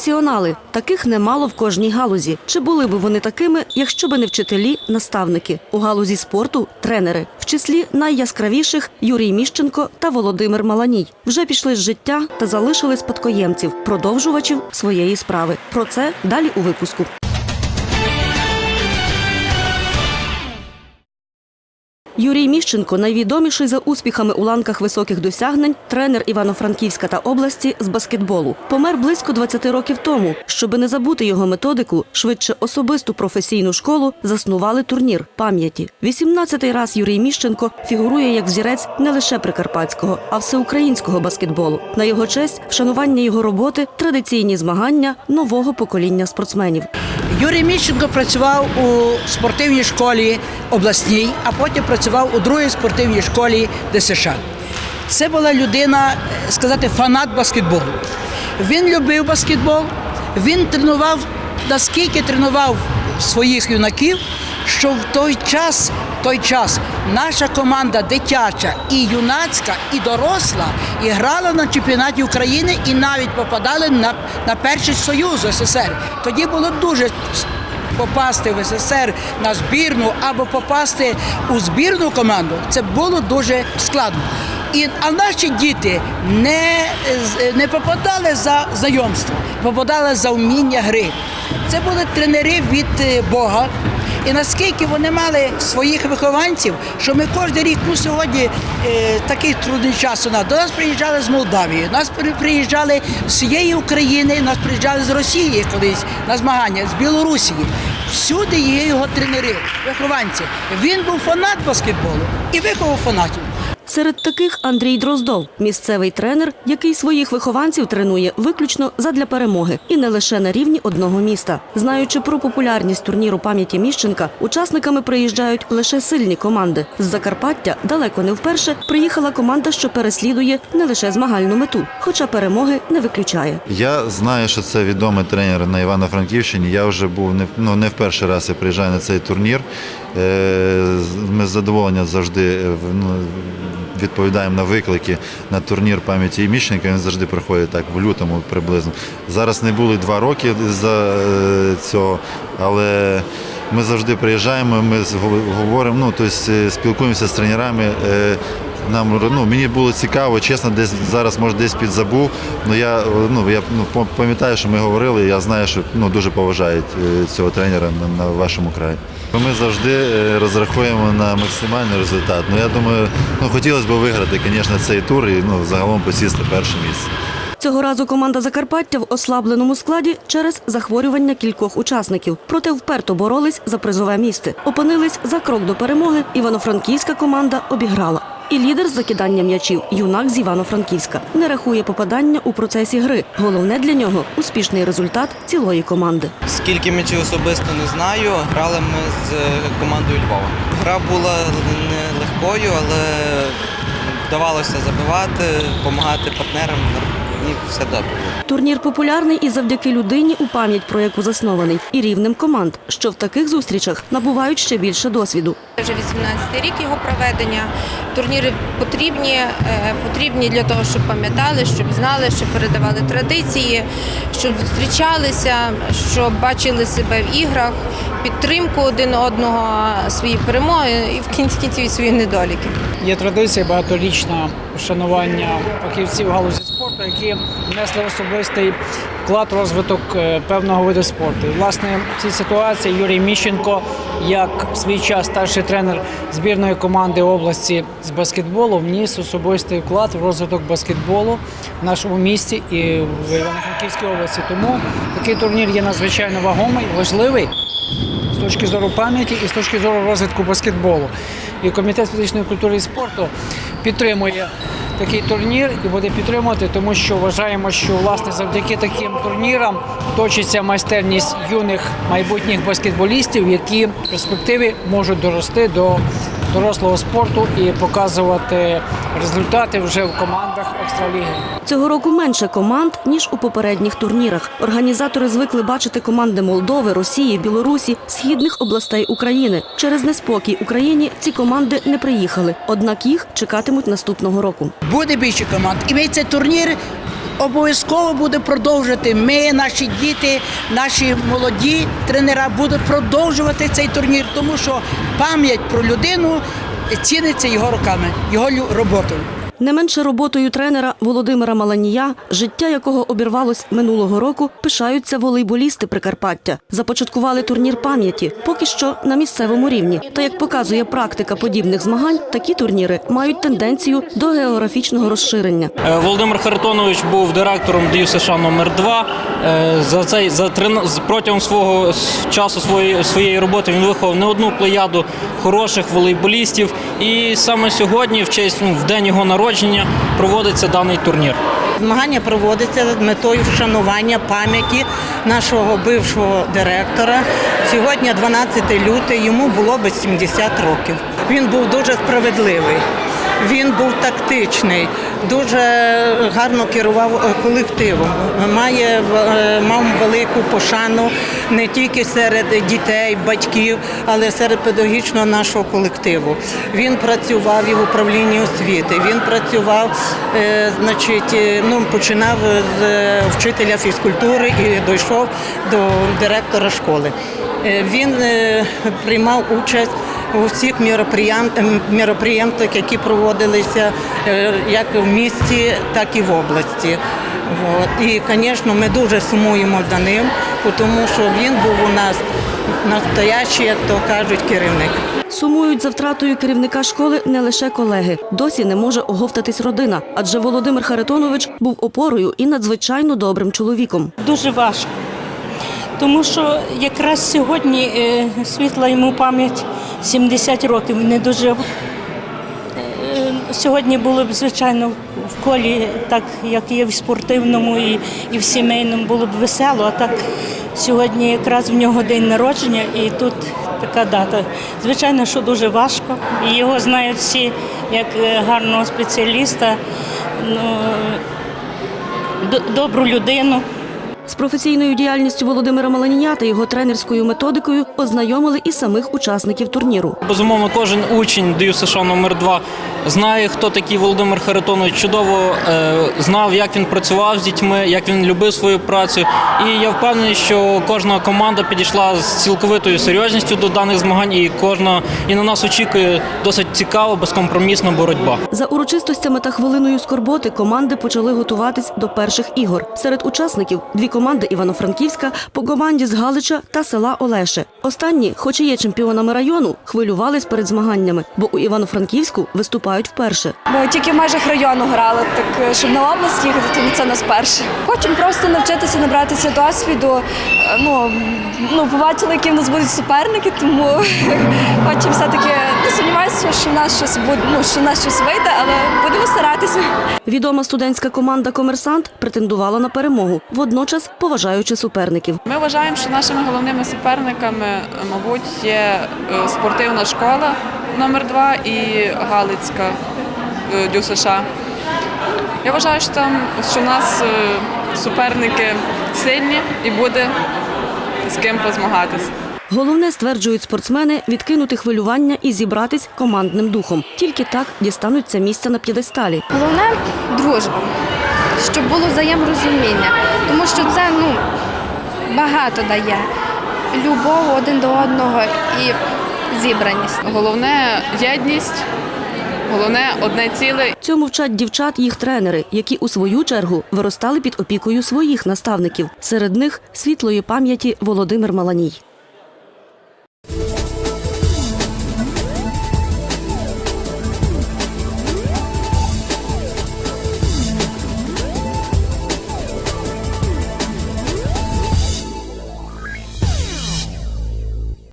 професіонали. Таких немало в кожній галузі. Чи були б вони такими, якщо б не вчителі, наставники у галузі спорту тренери, в числі найяскравіших Юрій Міщенко та Володимир Маланій вже пішли з життя та залишили спадкоємців, продовжувачів своєї справи. Про це далі у випуску. Юрій Міщенко найвідоміший за успіхами у ланках високих досягнень, тренер Івано-Франківська та області з баскетболу. Помер близько 20 років тому. Щоби не забути його методику, швидше особисту професійну школу заснували турнір пам'яті. 18-й раз Юрій Міщенко фігурує як взірець не лише прикарпатського, а всеукраїнського баскетболу. На його честь вшанування його роботи, традиційні змагання нового покоління спортсменів. Юрій Міщенко працював у спортивній школі обласній, а потім працював у другій спортивній школі ДСШ. Це була людина, е, сказати, фанат баскетболу. Він любив баскетбол, він тренував, наскільки тренував своїх юнаків, що в той час, той час наша команда дитяча і юнацька, і доросла і грала на чемпіонаті України і навіть попадали на, на перший союз СССР. Тоді було дуже попасти в СССР на збірну або попасти у збірну команду. Це було дуже складно. І, а наші діти не, не попадали за знайомство, попадали за вміння гри. Це були тренери від е, Бога. І наскільки вони мали своїх вихованців, що ми кожен рік, ну сьогодні е, такий трудний час у нас. До нас приїжджали з Молдавії, нас приїжджали з всієї України, нас приїжджали з Росії колись на змагання, з Білорусі. Всюди є його тренери, вихованці. Він був фанат баскетболу і виховав фанатів. Серед таких Андрій Дроздов, місцевий тренер, який своїх вихованців тренує виключно задля перемоги і не лише на рівні одного міста. Знаючи про популярність турніру пам'яті Міщенка, учасниками приїжджають лише сильні команди. З Закарпаття далеко не вперше приїхала команда, що переслідує не лише змагальну мету, хоча перемоги не виключає. Я знаю, що це відомий тренер на Івано-Франківщині. Я вже був не, ну, не в перший раз я приїжджаю на цей турнір. Е, Ми з задоволенням завжди е, ну, відповідаємо на виклики на турнір пам'яті Міщенка. Він завжди проходить так в лютому приблизно. Зараз не були два роки за е, цього, але ми завжди приїжджаємо, ми говоримо, ну, тобто, е, спілкуємося з тренерами. Нам ну, мені було цікаво, чесно, десь зараз може десь підзабув. Ну я ну я ну, пам'ятаю, що ми говорили. Я знаю, що ну дуже поважають е, цього тренера на, на вашому краї. Ми завжди е, розраховуємо на максимальний результат. Ну я думаю, ну хотілося б виграти, звісно, цей тур і ну загалом посісти перше місце. Цього разу команда Закарпаття в ослабленому складі через захворювання кількох учасників. Проте вперто боролись за призове місце. Опинились за крок до перемоги. Івано-франківська команда обіграла. І лідер з закидання м'ячів юнак з Івано-Франківська не рахує попадання у процесі гри. Головне для нього успішний результат цілої команди. Скільки м'ячів особисто не знаю. Грали ми з е, командою Львова. Гра була не легкою, але вдавалося забивати, допомагати партнерам все добре. було. Турнір популярний і завдяки людині, у пам'ять про яку заснований, і рівнем команд, що в таких зустрічах набувають ще більше досвіду. Вже 18-й рік його проведення. Турніри потрібні, е, потрібні для того, щоб пам'ятали, щоб знали, щоб передавали традиції, щоб зустрічалися, щоб бачили себе в іграх, підтримку один одного, свої перемоги і в кінці кінців свої недоліки. Є традиція багаторічна вшанування фахівців галузі спорту, які внесли особистий вклад в розвиток е, певного виду спорту. І, власне, в цій ситуації Юрій Міщенко, як в свій час старший тренер збірної команди області з баскетболу, вніс особистий вклад в розвиток баскетболу в нашому місті і в Івано-Франківській області. Тому такий турнір є надзвичайно вагомий, важливий точки зору пам'яті і з точки зору розвитку баскетболу. І комітет фізичної культури і спорту підтримує такий турнір і буде підтримувати, тому що вважаємо, що власне завдяки таким турнірам точиться майстерність юних майбутніх баскетболістів, які в перспективі можуть дорости до дорослого спорту і показувати результати вже в командах екстраліги. Цього року менше команд ніж у попередніх турнірах. Організатори звикли бачити команди Молдови, Росії, Білорусі, східних областей України. Через неспокій Україні ці команди не приїхали. Однак їх чекатимуть наступного року. Буде більше команд. І ми цей турнір обов'язково буде продовжувати. Ми, наші діти, наші молоді тренера будуть продовжувати цей турнір, тому що пам'ять про людину ціниться його руками, його роботою. Не менше роботою тренера Володимира Маланія, життя якого обірвалось минулого року, пишаються волейболісти Прикарпаття. Започаткували турнір пам'яті, поки що на місцевому рівні. Та як показує практика подібних змагань, такі турніри мають тенденцію до географічного розширення. Е, Володимир Харитонович був директором ДЮ США номер 2 За цей за трин- протягом свого часу своєї своєї роботи він виховав не одну плеяду хороших волейболістів. І саме сьогодні, в честь ну, в день його народження, проводиться даний турнір. Змагання проводиться з метою вшанування пам'яті нашого бившого директора. Сьогодні 12 лютого, йому було би 70 років. Він був дуже справедливий, він був тактичний, дуже гарно керував е, колективом. Має е, мав велику пошану не тільки серед дітей, батьків, але серед педагогічного нашого колективу. Він працював і в управлінні освіти. Він працював, е, значить, ну починав з вчителя фізкультури і дійшов до директора школи. Він приймав участь у всіх ем, міроприємствах, які проводилися е, як в місті, так і в області. От. І, звісно, ми дуже сумуємо за ним, тому що він був у нас настоящий, як то кажуть, керівник. Сумують за втратою керівника школи не лише колеги. Досі не може оговтатись родина, адже Володимир Харитонович був опорою і надзвичайно добрим чоловіком. дуже важко. Тому що якраз сьогодні е, світла йому пам'ять 70 років не дожив. Е, Сьогодні було б, звичайно, в колі, так як і в спортивному, і, і в сімейному було б весело, а так сьогодні якраз в нього день народження і тут така дата. Звичайно, що дуже важко. І його знають всі як е, гарного спеціаліста, ну, добру людину. З професійною діяльністю Володимира Маланія та його тренерською методикою ознайомили і самих учасників турніру. Безумовно, кожен учень ДЮСШ номер 2 знає, хто такий Володимир Харитонович. Чудово е, знав, як він працював з дітьми, як він любив свою працю. І я впевнений, що кожна команда підійшла з цілковитою серйозністю до даних змагань, і кожна і на нас очікує досить цікава, безкомпромісна боротьба. За урочистостями та хвилиною скорботи команди почали готуватись до перших ігор. Серед учасників дві команди Івано-Франківська по команді з Галича та села Олеше. Останні, хоч і є чемпіонами району, хвилювались перед змаганнями, бо у Івано-Франківську виступають вперше. Ми тільки в межах району грали, так е, щоб на область їхати, то це нас перше. Хочемо просто навчитися набратися досвіду. Е, Ну, ну побачили, які в нас будуть суперники, тому хочемо все-таки не сумніваюся, що в нас щось буде, ну що в нас щось вийде, але будемо старатися. Відома студентська команда Комерсант претендувала на перемогу, водночас поважаючи суперників. Ми вважаємо, що нашими головними суперниками, мабуть, є е, спортивна школа номер 2 і Галицька е, ДЮ США. Я вважаю, що там що в нас е, суперники сильні і буде з ким позмагатись. Головне, стверджують спортсмени, відкинути хвилювання і зібратись командним духом. Тільки так дістануться місця на п'єдесталі. Головне дружба, щоб було взаєморозуміння, тому що це ну багато дає любов один до одного і зібраність. Головне єдність, головне одне ціле Цьому вчать дівчат їх тренери, які у свою чергу виростали під опікою своїх наставників. Серед них світлої пам'яті Володимир Маланій.